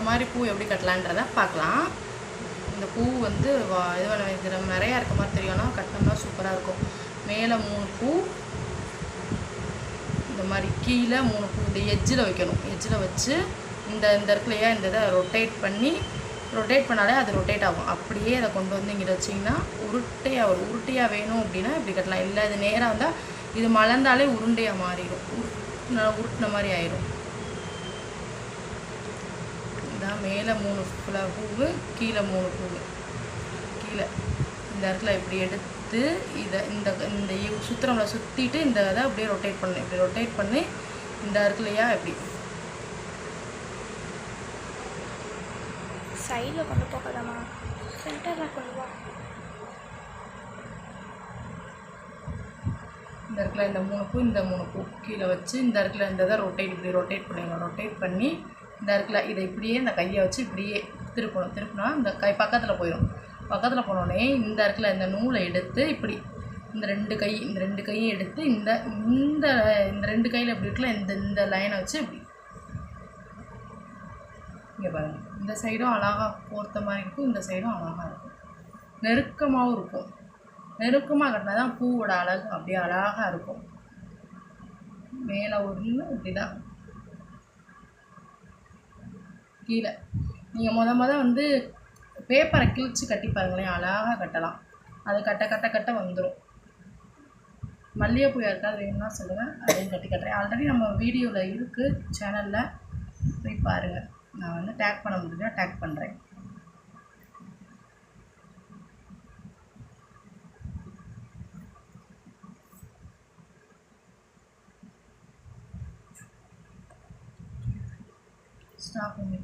இந்த மாதிரி பூ எப்படி கட்டலான்றதை பார்க்கலாம். இந்த பூ வந்து வா இது பண்ண நிறையா இருக்க மாதிரி தெரியும்னா கட்டினோம்னா சூப்பராக இருக்கும். மேலே மூணு பூ. இந்த மாதிரி கீழே மூணு பூ. இந்த எஜ்ஜில் வைக்கணும். எஜ்ஜில் வச்சு இந்த இந்த இடத்துலையே இந்த இதை ரொட்டேட் பண்ணி ரொட்டேட் பண்ணாலே அது ரொட்டேட் ஆகும். அப்படியே அதை கொண்டு வந்து இங்கே வச்சிங்கன்னா உருட்டையாக வரும் உருட்டையாக வேணும் அப்படின்னா இப்படி கட்டலாம். இல்லை இது நேராக இருந்தால் இது மலர்ந்தாலே உருண்டையாக மாறிடும். உரு- உருட்டின மாதிரி ஆயிடும் மேலே மூணு ஃப்ள- பூவு கீழே மூணு பூவு. கீழே. இந்த இடத்துல இப்படி எடுத்து இதை இந்த இந்த சுத்திரம்ல சுற்றிட்டு இந்த இதை அப்படியே ரொட்டேட் பண்ணு இப்படி ரொட்டேட் பண்ணி இந்த இடத்துலையா இப்படி. சைடில் கொண்டு போகாதாம்மா சென்டரில் கொண்டு போ இந்த இடத்துல இந்த மூணு பூ இந்த மூணு பூ. கீழே வச்சு இந்த இடத்துல இந்த இதை ரொட்டேட் இப்படி ரொட்டேட் பண்ணிடணும் ரொட்டேட் பண்ணி இந்த இருக்குல்ல இதை இப்படியே இந்த கையை வச்சு இப்படியே திருப்பணும். திருப்பினா இந்த கை பக்கத்தில் போயிடும் பக்கத்தில் போனோடனே இந்த இடத்துல இந்த நூலை எடுத்து இப்படி இந்த ரெண்டு கை இந்த ரெண்டு கையும் எடுத்து இந்த இந்த இந்த ரெண்டு கையில் இப்படி இருக்குல்ல இந்த இந்த லைனை வச்சு இப்படி. இங்கே பாருங்கள் இந்த சைடும் அழகாக கோர்த்த மாதிரி இருக்கும் இந்த சைடும் அழகாக இருக்கும். நெருக்கமாகவும் இருக்கும். நெருக்கமாக கட்டினா தான் பூவோட அழகு அப்படியே அழகாக இருக்கும். மேலே ஒன்று இப்படி தான் கீழே. நீங்கள் மொதல் மொதல் வந்து பேப்பரை கிழிச்சு கட்டி பாருங்களேன் அழகாக கட்டலாம். அது கட்ட கட்ட கட்ட வந்துடும் மல்லிகைப்பூ யாருக்காவது வேணும்னா சொல்லுங்கள் அதையும் கட்டி கட்டுறேன். ஆல்ரெடி நம்ம வீடியோவில் இருக்குது சேனலில் போய் பாருங்கள் நான் வந்து டேக் பண்ண முடியுமா டேக் பண்ணுறேன் ஸ்டாப் பண்ணி